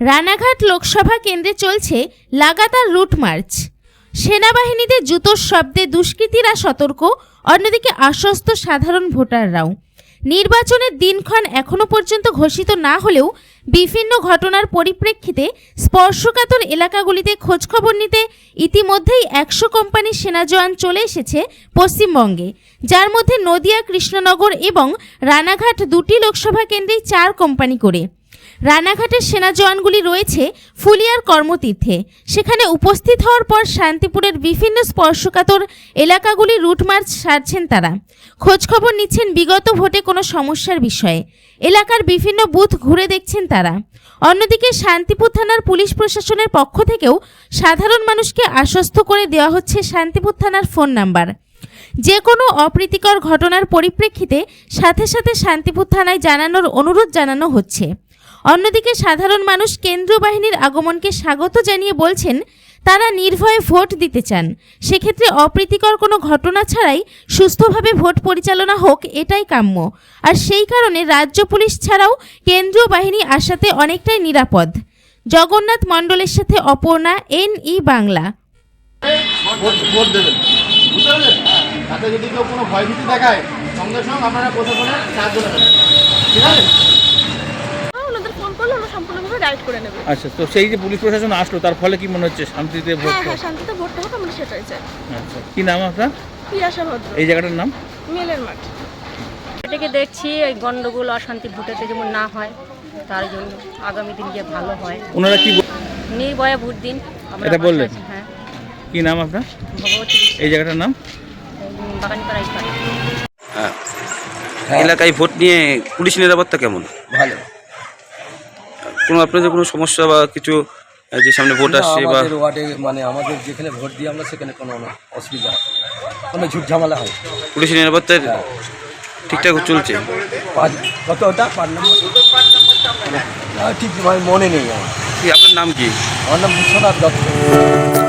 রানাঘাট লোকসভা কেন্দ্রে চলছে লাগাতার রুট মার্চ। সেনাবাহিনীদের জুতোর শব্দে দুষ্কৃতীরা সতর্ক, অন্যদিকে আশ্বস্ত সাধারণ ভোটাররাও। নির্বাচনের দিনক্ষণ এখনও পর্যন্ত ঘোষিত না হলেও বিভিন্ন ঘটনার পরিপ্রেক্ষিতে স্পর্শকাতর এলাকাগুলিতে খোঁজখবর নিতে ইতিমধ্যেই একশো কোম্পানির সেনা জওয়ান চলে এসেছে পশ্চিমবঙ্গে। যার মধ্যে নদিয়া, কৃষ্ণনগর এবং রানাঘাট দুটি লোকসভা কেন্দ্রেই চার কোম্পানি করে। রানাঘাটের সেনা জওয়ানগুলি রয়েছে ফুলিয়ার কর্মতীর্থে। সেখানে উপস্থিত হওয়ার পর শান্তিপুরের বিভিন্ন স্পর্শকাতর এলাকাগুলি রুটমার্চ সারছেন তারা। খোঁজখবর নিচ্ছেন বিগত ভোটে কোনো সমস্যার বিষয়ে। এলাকার বিভিন্ন বুথ ঘুরে দেখছেন তারা। অন্যদিকে শান্তিপুর থানার পুলিশ প্রশাসনের পক্ষ থেকেও সাধারণ মানুষকে আশ্বস্ত করে দেওয়া হচ্ছে শান্তিপুর থানার ফোন নাম্বার। যে কোনো অপ্রীতিকর ঘটনার পরিপ্রেক্ষিতে সাথে সাথে শান্তিপুর থানায় জানানোর অনুরোধ জানানো হচ্ছে। অন্যদিকে সাধারণ মানুষ কেন্দ্রীয় বাহিনীর আগমনকে স্বাগত জানিয়ে বলছেন, তারা নির্ভয়ে ভোট দিতে চান। সেক্ষেত্রে অপ্রীতিকর কোনো ঘটনা ছাড়াই সুস্থভাবে ভোট পরিচালনা হোক এটাই কাম্য। আর সেই কারণে রাজ্য পুলিশ ছাড়াও কেন্দ্রীয় বাহিনী আসাতে অনেকটাই নিরাপদ। জগন্নাথ মণ্ডলের সাথে অপর্ণা এন ই বাংলা দেখায়, সঙ্গে সঙ্গে আপনারা সাহায্য ঠিক আছে? সম্পূর্ণভাবে করে নেবে। আচ্ছা তো সেই যে পুলিশ প্রশাসন আসলো তার ফলে কি মনে হচ্ছে শান্তিতে ভোট হ্যাঁ হ্যাঁ শান্তিতে ভোটটা হোক আমরা সেটাই চাই। আচ্ছা কি নাম আপনার? পিয়াসা ভদ্র এই জায়গাটার নাম? মেলের মাঠ। এটাকে দেখছি এই গন্ডগোল অশান্তি ভোটেতে যেমন না হয় তার জন্য আগামী দিন যে ভালো হয়। ওনারা কি বল- নির্ভয়ে ভোট দিন আমরা এটা পাশে বললেন? আছি, হ্যাঁ। কি নাম আপনার? ভগবতী এই জায়গাটার নাম? বাগানপাড়া ইস্পাড়া হ্যাঁ। এলাকায় ভোট নিয়ে পুলিশ নিরাপত্তা কেমন? ভালো। কোনো আপনাদের কোনো সমস্যা বা কিছু যে সামনে ভোট আসছে বা আমাদের ওয়ার্ডে মানে আমাদের যেখানে ভোট দিই আমরা সেখানে কোনো অসুবিধা। হয় কোনো ঝুট ঝামেলা হয়। পুলিশের নিরাপত্তার ঠিকঠাক চলছে? পাঁচ কত ওটা? পাঁচ নম্বর? না, ঠিক মানে মনে নেই আমার। কি আপনার নাম কি? আমার নাম বিশ্বনাথ দত্ত।